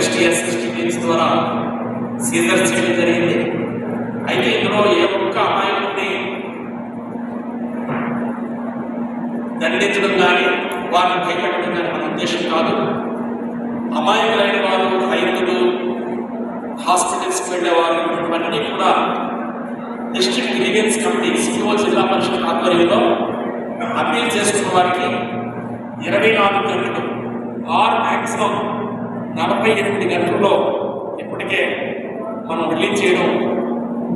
STR sixty bills ద్వారా seizure చేయడం జరిగింది. అయితే ఇందులో ఏ ఒక్క అమాయకుడిని దండించడం కానీ వారిని భయపెట్టడం కానీ మన ఉద్దేశం కాదు. అమాయకులైన వారు రైతులు హాస్పిటల్స్కి వెళ్ళేవారు ఇవన్నీ కూడా డిస్ట్రిక్ట్ గ్రీవెన్స్ కమిటీ సిఓ జిల్లా పరిషత్ ఆధ్వర్యంలో అప్పీల్ చేసుకున్న వారికి ఇరవై నాలుగు గంటలు ఆర్ మ్యాక్సిమం నలభై ఎనిమిది గంటల్లో ఇప్పటికే మనం రిలీజ్ చేయడం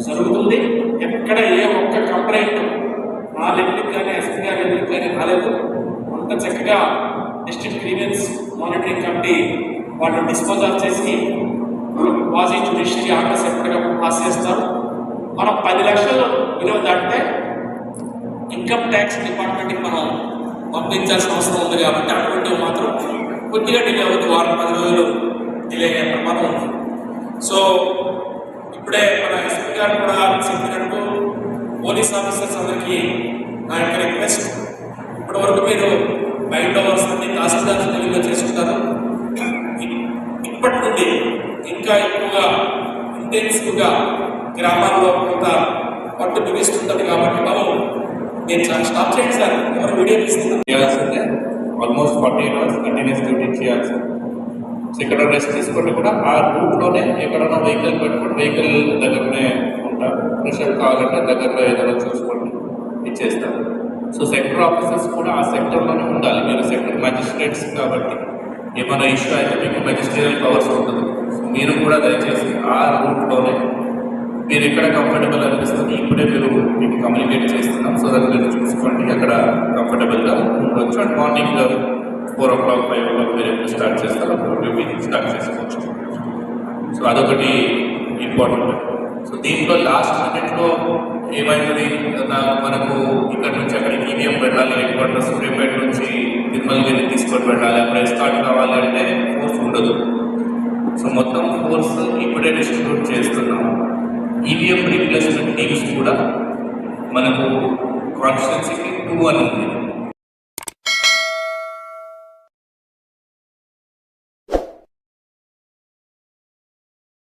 జరుగుతుంది. ఎక్కడ ఏ ఒక్క కంప్లైంట్ నా లెవెల్కి కానీ ఎస్పీ గారి లెవెల్కి కానీ రాలేదు. అంత చక్కగా డిస్ట్రిక్ట్ గ్రీవెన్స్ మానిటరింగ్ కమిటీ వాళ్ళు డిస్పోజ్ ఆఫ్ చేసి వాజీ జ్యుడిషియరీ ఆర్డర్స్ ఎప్పటికప్పుడు పాస్ చేస్తారు. మనం పది లక్షలు విలువ దాటితే ఇన్కమ్ ట్యాక్స్ డిపార్ట్మెంట్కి మనం పంపించాల్సిన అవసరం ఉంది కాబట్టి అటువంటివి మాత్రం కొద్దిగా డిలే అవుతుంది. వారం పది రోజులు డిలే అయ్యే ప్రమాదం ఉంది. సో ఇప్పుడే మన ఎస్పీ గారు కూడా చెప్పినట్టు పోలీస్ ఆఫీసర్స్ అందరికీ నా యొక్క రిక్వెస్ట్ ఇప్పటి వరకు మీరు బయట వస్తుంది తహసీల్దార్ తెలుగులో చేసుకుంటారు. ఇప్పటి నుండి ఇంకా ఎక్కువగా ఇంటెన్సివ్గా గ్రామాల్లో కొంత పట్టు బిగిస్తుంటుంది కాబట్టి బాబు నేను చాలా స్టాప్ చేయండి సార్. ఎవరు వీడియో తీసుకుంటాను almost forty eight hours continuous duty చేయాల్సిందే సో ఇక్కడ రెస్ట్ తీసుకుంటే కూడా ఆ రూట్లోనే ఎక్కడన్నా వెహికల్ పెట్టుకుని వెహికల్ దగ్గరనే ఉంటారు ప్రెషర్ కావాలంటే దగ్గరలో ఏదైనా చూసుకోండి ఇచ్చేస్తారు. సో సెక్టర్ ఆఫీసర్స్ కూడా ఆ సెక్టర్లోనే ఉండాలి. మీరు సెక్టర్ మ్యాజిస్ట్రేట్స్ కాబట్టి ఏమైనా ఇష్యూ అయితే మీకు మెజిస్ట్రియల్ పవర్స్ ఉంటుంది. సో మీరు కూడా దయచేసి ఆ రూట్లోనే మీరు ఎక్కడ కంఫర్టబుల్ అనిపిస్తుంది ఇప్పుడే మీరు మీకు కమ్యూనికేట్ చేస్తున్నాం. సో దట్ మీరు ఉండొచ్చు and morning four o'clock five o'clock మీరు ఎప్పుడు స్టార్ట్ చేస్తారో అప్పుడు డ్యూటీ స్టార్ట్ చేసుకోవచ్చు. సో అదొకటి ఇంపార్టెంట్ సో దీంట్లో లాస్ట్ మినిట్లో ఏమైతుంది మనకు ఇక్కడ నుంచి అక్కడికి ఈవీఎం వెళ్ళాలి ఎక్కడ క్వార్టర్ సూర్యాపేట నుంచి తిరుమలగిరి తీసుకొని వెళ్ళాలి అప్పుడే స్టార్ట్ కావాలి అంటే ఫోర్స్ ఉండదు. సో మొత్తం ఫోర్స్ ఇప్పుడే డిస్ట్రిబ్యూట్ చేస్తున్నాం ఈవీఎం రీప్లేస్మెంట్ టీమ్స్ కూడా మనకు కాన్స్టిట్యున్సీకి టూ అని ఉంది.